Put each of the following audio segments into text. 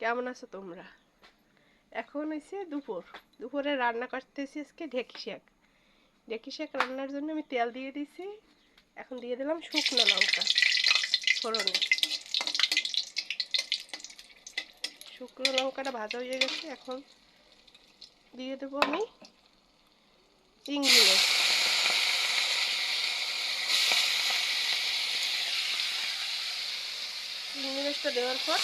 কেমন আছো তোমরা? এখন হয়েছে দুপুর। দুপুরে রান্না করতেছি আজকে ঢেকি শাক। ঢেকি শাক রান্নার জন্য আমি তেল দিয়ে দিয়েছি এখন দিয়ে দিলাম শুকনো লঙ্কা, ফোড়নে। শুকনো লঙ্কাটা ভাজা হয়ে গেছে, এখন দিয়ে দেবো আমি চিংড়ি মাছ। দেওয়ার পর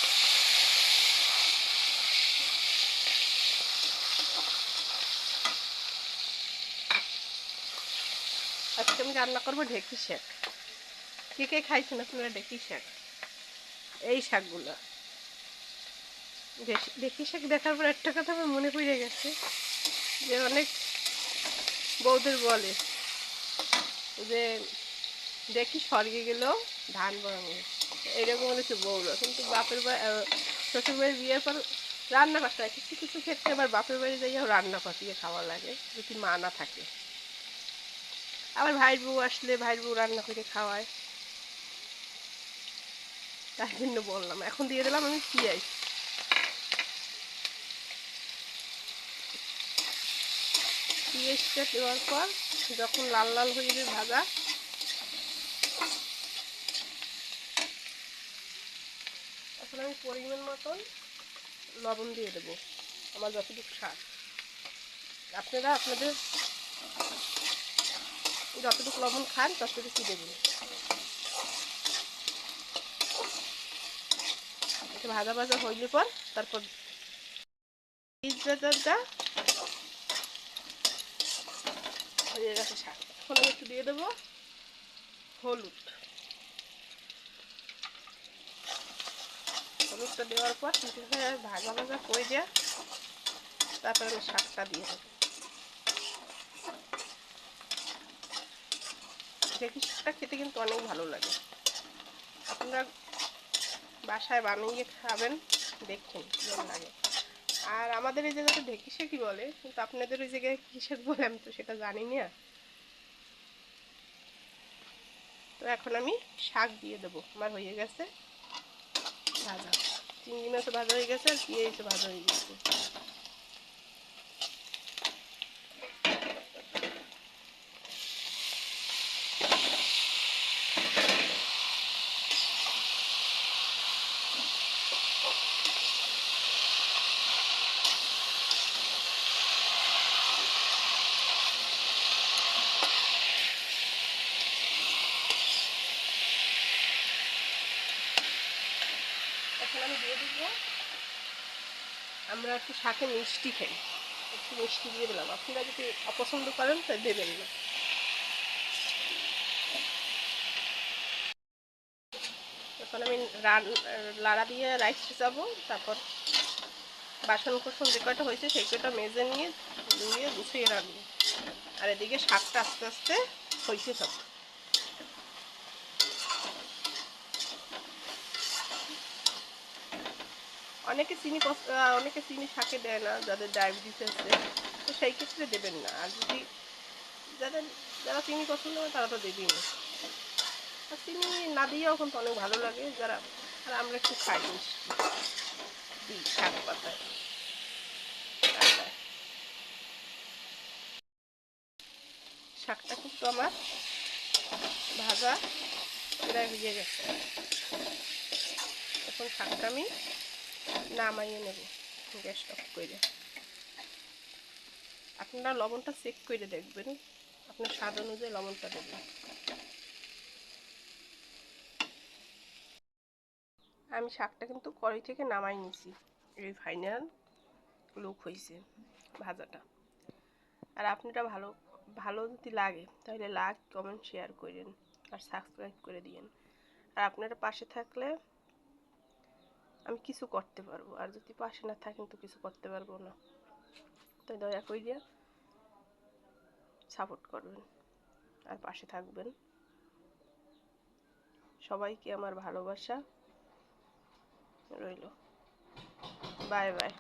আজকে আমি রান্না করব ঢেকি শাক। কে কে খাইছেন আপনারা ঢেকি শাক? এই শাকগুলো। ঢেকি- শাক দেখার পর একটা কথা আমার মনে পড়ে গেছে, যে অনেক বৌদের বলে যে দেখি স্বর্গে গেলেও ধান বরঙে এরকম হচ্ছে বৌরা কিন্তু বাপের বাড়ি শ্বশুর বাড়ি বিয়ের পর রান্না করতে হয় কিছু কিছু ক্ষেত্রে আবার বাপের বাড়ি যাইয়াও রান্না করতে খাওয়া লাগে, যদি মা না থাকে। আবার ভাইয়ের বউ আসলে ভাইয়ের বউ রান্না করে খাওয়ায়। তাই জন্য বললাম, এখন দিয়ে দিলাম, আমি পিঁয়াজ পেঁয়াজটা দেওয়ার পর যখন লাল লাল হয়ে যাবে ভাজা এখন আমি পরিমাণ মতন লবণ দিয়ে দেবো, আমার যতটুকু স্বাদ। আপনারা আপনাদের যতটুকু লবণ খান, ততটুকু দেবেন ভাজা ভাজা হইলে পর তারপর হয়ে গেছে শাক। একটু দিয়ে দেবো হলুদ। হলুদটা দেওয়ার পর ভাজা ভাজা করে দেওয়া তারপরে শাকটা দিয়ে দেবো। ঢেঁকি শাকটা খেতে কিন্তু অনেক ভালো লাগে। আপনারা বাসায় বানিয়ে খাবেন, দেখুন কেমন লাগে। আর আমাদের এই জায়গাটা ঢেঁকি শাকই বলে, কিন্তু আপনাদের ওই জায়গায় কী বলে আমি তো সেটা জানি না। তো এখন আমি শাক দিয়ে দেবো, আমার হয়ে গেছে ভাজা। চিংড়ি মাছও ভাজা হয়ে গেছে আর পেঁয়াজও ভাজা হয়ে গেছে এখন আমি দিয়ে দিব আমরা একটু শাকে মিষ্টি খাই। একটু মিষ্টি দিয়ে দিলাম। আপনারা যদি অপছন্দ করেন তাই দেবেন না। এখন আমি লাড়া দিয়ে রাইস যাব তারপর বাসন কোসন যে কয়টা হয়েছে, সেই কয়টা মেজে নিয়ে ধুয়ে গুছিয়ে রাখব। আর এদিকে শাকটা আস্তে আস্তে হয়েছে সব অনেকে চিনি অনেকে চিনি শাকে দেয় না, যাদের ডায়াবেটিস আছে। তো সেই ক্ষেত্রে দেবেন না। আর যদি যাদের, যারা চিনি পছন্দ করে, তারা তো দেবেই না। আর চিনি না দিয়েও কিন্তু অনেক ভালো লাগে। যারা, আর আমরা একটু খাই দিই শাক পাতায়। শাকটা কিন্তু আমার ভাজা প্রায় হয়ে গেছে। এখন শাকটা আমি নামাইয়ে নেব। গ্যাসটা অফ করে। আপনারা লবণটা চেক করে দেখবেন। আপনার স্বাদ অনুযায়ী লবণটা দেবেন। আমি শাকটা কিন্তু কড়াই থেকে নামাই নিছি। এই ফাইনাল লুক হয়েছে ভাজাটা। আর আপনারা ভালো ভালো যদি লাগে, তাহলে লাইক কমেন্ট শেয়ার করেন। আর সাবস্ক্রাইব করে দিয়েন। আর আপনারা পাশে থাকলে আমি কিছু করতে পারব। আর যদি পাশে না থাকেন তো কিছু করতে পারব না। তাই দয়া করে সাপোর্ট করবেন। আর পাশে থাকবেন। সবাইকে আমার ভালোবাসা রইল। Bye bye